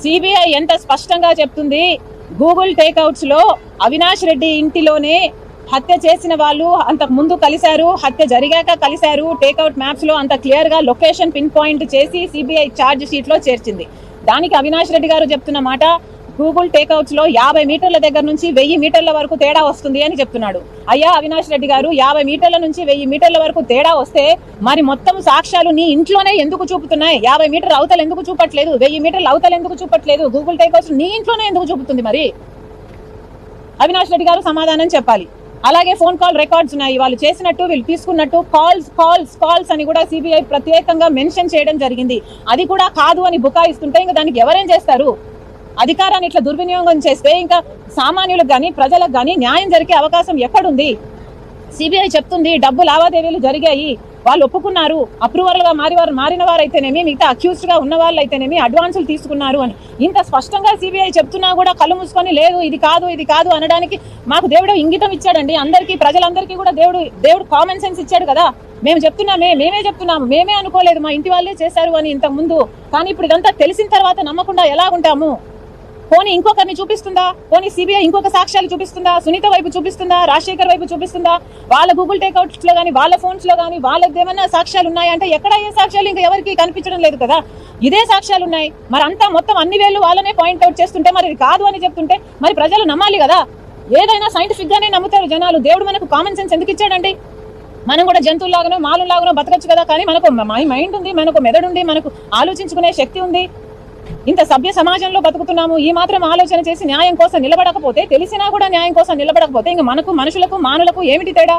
CBI ఎంత స్పష్టంగా చెప్తుంది? గూగుల్ టేక్అవుట్స్లో అవినాష్ రెడ్డి ఇంటిలోనే హత్య చేసిన వాళ్ళు అంతకు ముందు కలిశారు హత్య జరిగాక కలిశారు టేక్అవుట్ మ్యాప్స్లో అంత క్లియర్గా లొకేషన్ పిన్ పాయింట్ చేసి సిబిఐ ఛార్జ్ షీట్లో చేర్చింది. దానికి అవినాష్ రెడ్డి గారు చెప్తున్న మాట గూగుల్ టేక్అవుట్స్లో యాభై మీటర్ల దగ్గర నుంచి వెయ్యి మీటర్ల వరకు తేడా వస్తుంది అని చెప్తున్నాడు. అయ్యా అవినాష్ రెడ్డి గారు యాభై మీటర్ల నుంచి వెయ్యి మీటర్ల వరకు తేడా వస్తే మరి మొత్తం సాక్ష్యాలు నీ ఇంట్లోనే ఎందుకు చూపుతున్నాయి? యాభై మీటర్ల అవతల ఎందుకు చూపట్లేదు? వెయ్యి మీటర్ల అవతల ఎందుకు చూపట్లేదు? గూగుల్ టేక్అవుట్స్ నీ ఇంట్లోనే ఎందుకు చూపుతుంది మరి? అవినాష్ రెడ్డి గారు సమాధానం చెప్పాలి. అలాగే ఫోన్ కాల్ రికార్డ్స్ ఉన్నాయి. వాళ్ళు చేసినట్టు వీళ్ళు తీసుకున్నట్టు కాల్స్ కాల్స్ కాల్స్ అని కూడా సిబిఐ ప్రత్యేకంగా మెన్షన్ చేయడం జరిగింది. అది కూడా కాదు అని బుకాయిస్తుంటే ఇంకా దానికి ఎవరేం చేస్తారు? అధికారాన్ని ఇట్లా దుర్వినియోగం చేస్తే ఇంకా సామాన్యులకు కానీ ప్రజలకు కానీ న్యాయం జరిగే అవకాశం ఎక్కడుంది? సిబిఐ చెప్తుంది డబ్బు లావాదేవీలు జరిగాయి. వాళ్ళు ఒప్పుకున్నారు. అప్రూవర్లుగా మారి వారు మారిన వారైతేనేమి అయితేనేమి మిగతా అక్యూస్డ్గా ఉన్న వాళ్ళు అయితేనేమి అడ్వాన్సులు తీసుకున్నారు అని. ఇంత స్పష్టంగా సిబిఐ చెప్తున్నా కూడా కళ్ళు మూసుకొని లేదు ఇది కాదు ఇది కాదు అనడానికి మాకు దేవుడు ఇంగితం ఇచ్చాడండి. అందరికీ ప్రజలందరికీ కూడా దేవుడు దేవుడు కామన్ సెన్స్ ఇచ్చాడు కదా. మేము చెప్తున్నామే మేమే చెప్తున్నాము మేమే అనుకోలేదు మా ఇంటి వాళ్ళే చేశారు అని ఇంతకు ముందు కానీ ఇప్పుడు ఇదంతా తెలిసిన తర్వాత నమ్మకుండా ఎలా ఉంటాము పోనీ ఇంకొకరిని చూపిస్తుందా? పోనీ సిబిఐ ఇంకొక సాక్ష్యాలు చూపిస్తుందా? సునీత వైపు చూపిస్తుందా? రాజశేఖర్ వైపు చూపిస్తుందా? వాళ్ళ గూగుల్ టేక్అవుట్స్లో కానీ వాళ్ళ ఫోన్స్లో కానీ వాళ్ళకి ఏమైనా సాక్ష్యాలు ఉన్నాయంటే ఎక్కడ ఏ సాక్ష్యాలు ఇంకా ఎవరికి కనిపించడం లేదు కదా? ఇదే సాక్ష్యాలు ఉన్నాయి. మరి అంతా మొత్తం అన్ని వేళ్ళు వాళ్ళనే పాయింట్ అవుట్ చేస్తుంటే మరి ఇది కాదు అని చెప్తుంటే మరి ప్రజలు నమ్మాలి కదా? ఏదైనా సైంటిఫిక్ గానే నమ్ముతారు జనాలు. దేవుడు మనకు కామన్ సెన్స్ ఎందుకు ఇచ్చాడండి? మనం కూడా జంతువులాగానో మాలులాగానో బతకచ్చు కదా? కానీ మనకు మైండ్ ఉంది మనకు మెదడు ఉంది మనకు ఆలోచించుకునే శక్తి ఉంది. ఇంత సభ్య సమాజంలో బతుకుతున్నాము ఈ మాత్రం ఆలోచన చేసి న్యాయం కోసం నిలబడకపోతే తెలిసినా కూడా న్యాయం కోసం నిలబడకపోతే ఇంక మనకు మనుషులకు మానులకు ఏమిటి తేడా?